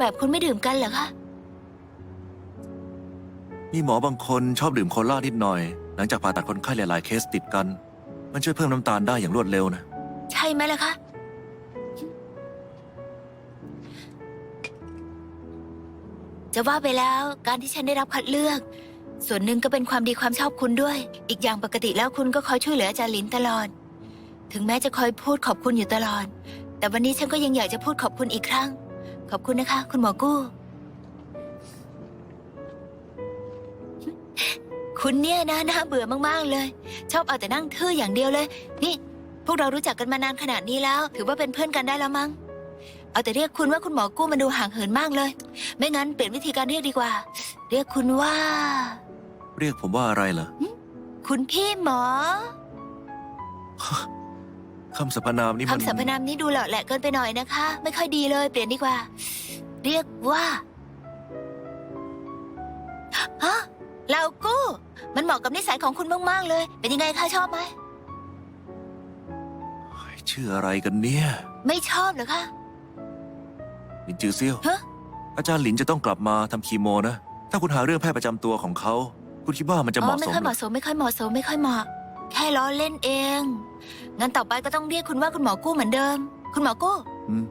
แบบคุณไม่ดื่มกันเหรอคะ มีหมอบางคนชอบดื่มโคลานิดหน่อย หลังจากผ่าตัดคนไข้หลายๆเคสติดกัน มันช่วยเพิ่มน้ำตาลได้อย่างรวดเร็วนะ ใช่ไหมล่ะคะ จะว่าไปแล้วการที่ฉันได้รับคัดเลือก ส่วนหนึ่งก็เป็นความดีความชอบคุณด้วย อีกอย่างปกติแล้วคุณก็คอยช่วยเหลืออาจารย์หลินตลอด ถึงแม้จะคอยพูดขอบคุณอยู่ตลอด แต่วันนี้ฉันก็ยังอยากจะพูดขอบคุณอีกครั้ง ขอบคุณนะคะ คุณหมอกู้ คุณเนี่ยนะน่าเบื่อมากๆเลย ชอบเอาแต่นั่งทื่ออย่างเดียวเลย นี่ พวกเรารู้จักกันมานานขนาดนี้แล้ว ถือว่าเป็นเพื่อนกันได้แล้วมั้ง เอาแต่เรียกคุณว่าคุณหมอกู้มันดูห่างเหินมากเลย ไม่งั้นเปลี่ยนวิธีการเรียกดีกว่า เรียกคุณว่า เรียกผมว่าอะไรเหรอคุณพี่หมอคำสรรพนามนี่มันคำสรรพนามนี้ดูเหล่อแหละเกินไปหน่อยนะคะ ไม่ค่อยดีเลย เปลี่ยนดีกว่า เรียกว่าฮะเหล่ากู้ มันเหมาะกับนิสัยของคุณมาก ๆ เลย เป็นยังไงคะชอบไหม ชื่ออะไรกันเนี่ยไม่ชอบเหรอคะหลินจือเซี่ยว ฮะ อาจารย์หลินจะต้องกลับมาทำคีโมนะ ถ้าคุณหาเรื่องแพทย์ประจำตัวของเขา คุณคิดว่ามันจะเหอ๋อมาะไม่สมค่อยเหเหรอ มาะสมไม่ค่อยเหมาะสมไม่ค่อยเหมาะ แค่ล้อเล่นเอง งั้นต่อไปก็ต้องเรียกคุณว่าคุณหมอกู้เหมือนเดิม คุณหมอกู้ อืม